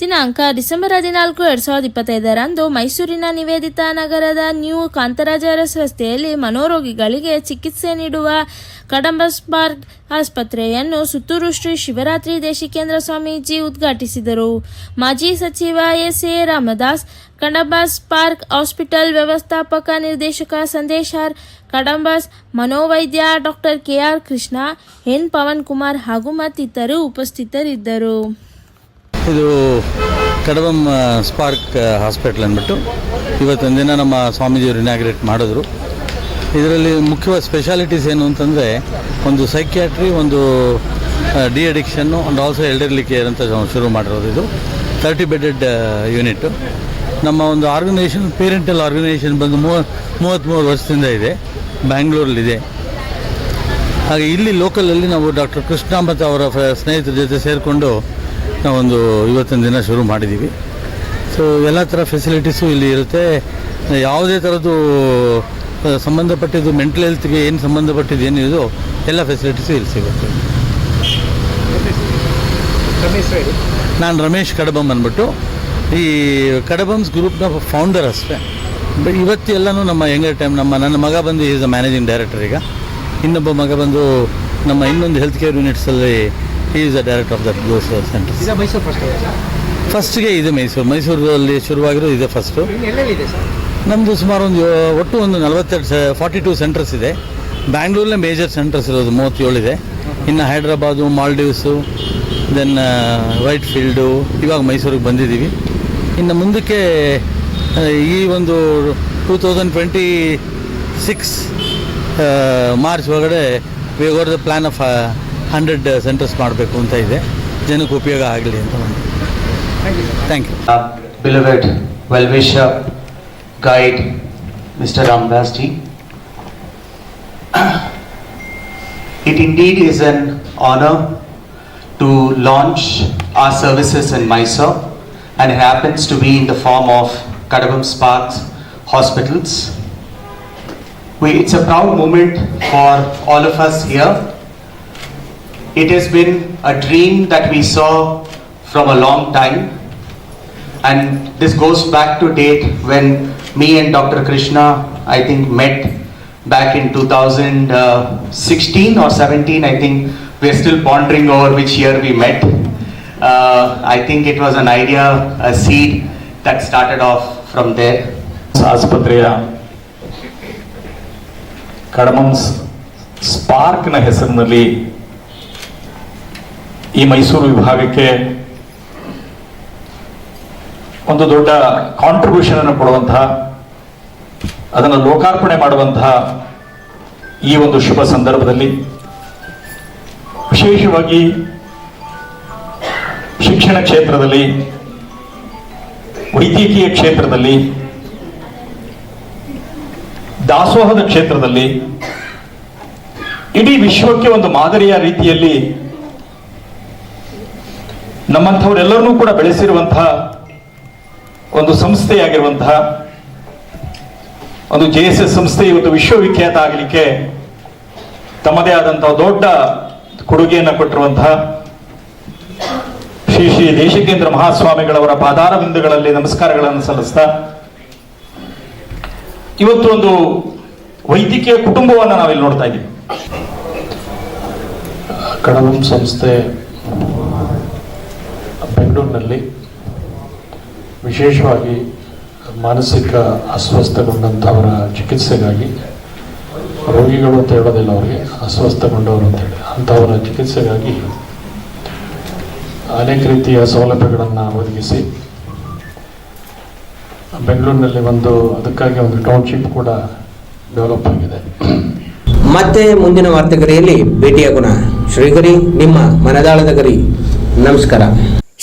ದಿನಾಂಕ ಡಿಸೆಂಬರ್ ಹದಿನಾಲ್ಕು, ಎರಡು ಸಾವಿರದ ಇಪ್ಪತ್ತೈದರಂದು ಮೈಸೂರಿನ ನಿವೇದಿತಾ ನಗರದ ನ್ಯೂ ಕಾಂತರಾಜರಸ್ ರಸ್ತೆಯಲ್ಲಿ ಮನೋರೋಗಿಗಳಿಗೆ ಚಿಕಿತ್ಸೆ ನೀಡುವ ಕಡಂಬಸ್ ಪಾರ್ಕ್ ಆಸ್ಪತ್ರೆಯನ್ನು ಸುತ್ತೂರು ಶ್ರೀ ಶಿವರಾತ್ರಿ ದೇಶಿಕೇಂದ್ರ ಸ್ವಾಮೀಜಿ ಉದ್ಘಾಟಿಸಿದರು. ಮಾಜಿ ಸಚಿವ S A Ramdas Kadambas park hospital ವ್ಯವಸ್ಥಾಪಕ ನಿರ್ದೇಶಕ ಸಂದೇಶಾರ್ Kadambas ಮನೋವೈದ್ಯ doctor KR Krishna, N Pawan Kumar ಹಾಗೂ ಮತ್ತಿತರರು ಉಪಸ್ಥಿತರಿದ್ದರು. ಇದು ಕಡಬಂ ಸ್ಪಾರ್ಕ್ ಹಾಸ್ಪಿಟ್ಲ್ ಅಂದ್ಬಿಟ್ಟು ಇವತ್ತೊಂದು ದಿನ ನಮ್ಮ ಸ್ವಾಮೀಜಿಯವರು ಇನಾಗ್ರೇಟ್ ಮಾಡಿದ್ರು. ಇದರಲ್ಲಿ ಮುಖ್ಯವಾದ ಸ್ಪೆಷಾಲಿಟೀಸ್ ಏನು ಅಂತಂದರೆ ಒಂದು ಸೈಕ್ಯಾಟ್ರಿ ಒಂದು de addiction and also elderly care ಅಂತ ಶುರು ಮಾಡಿರೋದು ಇದು. ತರ್ಟಿ ಬೆಡೆಡ್ ಯೂನಿಟ್ಟು ನಮ್ಮ ಒಂದು ಆರ್ಗನೈಸೇಷನ್ ಪೇರೆಂಟಲ್ ಆರ್ಗನೈಸೇಷನ್ ಬಂದು ಮೂವ ಮೂವತ್ತ್ಮೂರು ವರ್ಷದಿಂದ ಇದೆ. ಬ್ಯಾಂಗ್ಳೂರಲ್ಲಿದೆ ಹಾಗೆ ಇಲ್ಲಿ ಲೋಕಲಲ್ಲಿ ನಾವು ಡಾಕ್ಟರ್ ಕೃಷ್ಣ ಮತ್ತು ಅವರ ಸ್ನೇಹಿತರ ಜೊತೆ ಸೇರಿಕೊಂಡು ನಾವೊಂದು ಇವತ್ತಿನ ದಿನ ಶುರು ಮಾಡಿದ್ದೀವಿ. ಸೊ ಎಲ್ಲ ಥರ ಫೆಸಿಲಿಟೀಸು ಇಲ್ಲಿ ಇರುತ್ತೆ. ಯಾವುದೇ ಥರದ್ದು ಸಂಬಂಧಪಟ್ಟಿದ್ದು ಮೆಂಟಲ್ ಹೆಲ್ತ್ಗೆ ಏನು ಸಂಬಂಧಪಟ್ಟಿದ್ದು ಏನಿದೆಯೋ ಎಲ್ಲ ಫೆಸಿಲಿಟೀಸು ಇಲ್ಲಿ ಸಿಗುತ್ತೆ. ನಾನು ರಮೇಶ್ ಕಡಬಂ ಅಂದ್ಬಿಟ್ಟು ಈ ಕಡಬಮ್ಸ್ ಗ್ರೂಪ್ನ ಫೌಂಡರ್ ಅಷ್ಟೇ. ಬಟ್ ಇವತ್ತು ಎಲ್ಲನೂ ನಮ್ಮ ಯಂಗರ್ ಟೈಮ್ ನಮ್ಮ, ನನ್ನ ಮಗ ಬಂದು ಈಸ್ ಅ ಮ್ಯಾನೇಜಿಂಗ್ ಡೈರೆಕ್ಟರ್ ಈಗ. ಇನ್ನೊಬ್ಬ ಮಗ ಬಂದು, ನಮ್ಮ ಇನ್ನೊಂದು health care ಯೂನಿಟ್ಸಲ್ಲಿ is a director of that goes centre Mysuru first ಫಸ್ಟ್ಗೆ ಇದು ಮೈಸೂರು ಮೈಸೂರಲ್ಲಿ ಶುರುವಾಗಿರೋ ಇದೆ ಫಸ್ಟು ನಮ್ಮದು ಸುಮಾರು ಒಂದು ಒಟ್ಟು ಒಂದು ನಲವತ್ತೆರಡು ಫಾರ್ಟಿ ಟೂ ಸೆಂಟರ್ಸ್ ಇದೆ. ಬ್ಯಾಂಗ್ಳೂರಲ್ಲೇ ಮೇಜರ್ ಸೆಂಟರ್ಸ್ ಇರೋದು ಮೂವತ್ತೇಳು ಇದೆ. ಇನ್ನು Hyderabad Maldives then white field ಇವಾಗ ಮೈಸೂರಿಗೆ ಬಂದಿದ್ದೀವಿ. ಇನ್ನು ಮುಂದಕ್ಕೆ ಈ ಒಂದು two thousand twenty six March ಒಳಗಡೆ we got the plan of hundred centres ಮಾಡಬೇಕು ಅಂತ ಇದೆ ಜನಕ್ಕೆ ಉಪಯೋಗ ಆಗಲಿ ಅಂತ ಒಂದು thank you Uh, beloved well-wisher, guide, Mr. Ramdas ji. It indeed is an honor to launch our services in Mysore and it happens to be in the form of Kadabam Sparks Hospitals. We, it's a proud moment for all of us here. It has been a dream that we saw from a long time and this goes back to date when me and Dr. Krishna, I think, met back in 2016 or 17. I think we're still pondering over which year we met. Uh, I think it was an idea, a seed that started off from there. ಆಸ್ಪತ್ರೆಯ ಕಡಮಂಸ್ ಸ್ಪಾರ್ಕ್ನ ಹೆಸರಿನಲ್ಲಿ ಈ ಮೈಸೂರು ವಿಭಾಗಕ್ಕೆ ಒಂದು ದೊಡ್ಡ contribution ಅನ್ನು ಕೊಡುವಂತಹ, ಅದನ್ನು ಲೋಕಾರ್ಪಣೆ ಮಾಡುವಂತಹ ಈ ಒಂದು ಶುಭ ಸಂದರ್ಭದಲ್ಲಿ ವಿಶೇಷವಾಗಿ ಶಿಕ್ಷಣ ಕ್ಷೇತ್ರದಲ್ಲಿ, ವೈದ್ಯಕೀಯ ಕ್ಷೇತ್ರದಲ್ಲಿ, ದಾಸೋಹದ ಕ್ಷೇತ್ರದಲ್ಲಿ, ಇಡೀ ವಿಶ್ವಕ್ಕೆ ಒಂದು ಮಾದರಿಯ ರೀತಿಯಲ್ಲಿ ನಮ್ಮಂಥವರೆಲ್ಲರನ್ನೂ ಕೂಡ ಬೆಳೆಸಿರುವಂತಹ ಒಂದು ಸಂಸ್ಥೆಯಾಗಿರುವಂತಹ ಒಂದು ಜೆ ಎಸ್ ಎಸ್ ಸಂಸ್ಥೆ ಇವತ್ತು ವಿಶ್ವವಿಖ್ಯಾತ ಆಗಲಿಕ್ಕೆ ತಮ್ಮದೇ ಆದಂತಹ ದೊಡ್ಡ ಕೊಡುಗೆಯನ್ನು ಕೊಟ್ಟಿರುವಂತಹ ಶ್ರೀ ಶ್ರೀ ದೇಶಿಕೇಂದ್ರ ಮಹಾಸ್ವಾಮಿಗಳವರ ಪಾದಾರ ಬಿಂದುಗಳಲ್ಲಿ ನಮಸ್ಕಾರಗಳನ್ನು ಸಲ್ಲಿಸ್ತಾ ಇವತ್ತು ಒಂದು ವೈದ್ಯಕೀಯ ಕುಟುಂಬವನ್ನು ನಾವಿಲ್ಲಿ ನೋಡ್ತಾ ಇದ್ದೀವಿ. ಕಡಲಂ ಸಂಸ್ಥೆ ಬೆಂಗಳೂರಿನಲ್ಲಿ ವಿಶೇಷವಾಗಿ ಮಾನಸಿಕ ಅಸ್ವಸ್ಥಗೊಂಡಂಥವರ ಚಿಕಿತ್ಸೆಗಾಗಿ ರೋಗಿಗಳು ಅಂತ ಹೇಳೋದಿಲ್ಲ ಅವರಿಗೆ, ಅಸ್ವಸ್ಥಗೊಂಡವರು ಅಂತ ಹೇಳಿ. ಅಂಥವರ ಚಿಕಿತ್ಸೆಗಾಗಿ ಅನೇಕ ರೀತಿಯ ಸೌಲಭ್ಯಗಳನ್ನು ಒದಗಿಸಿ ಬೆಂಗಳೂರಿನಲ್ಲಿ ಒಂದು, ಅದಕ್ಕಾಗಿ ಒಂದು ಟೌನ್ಶಿಪ್ ಕೂಡ ಡೆವಲಪ್ ಆಗಿದೆ. ಮತ್ತೆ ಮುಂದಿನ ವಾರ್ತೆಗರಿಯಲ್ಲಿ ಭೇಟಿಯಾಗೋಣ. ಶ್ರೀಗರಿ, ನಿಮ್ಮ ಮನದಾಳದ ಗರಿ. ನಮಸ್ಕಾರ.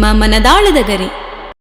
ನಿಮ್ಮ ಮನದಾಳದ ಗರಿ.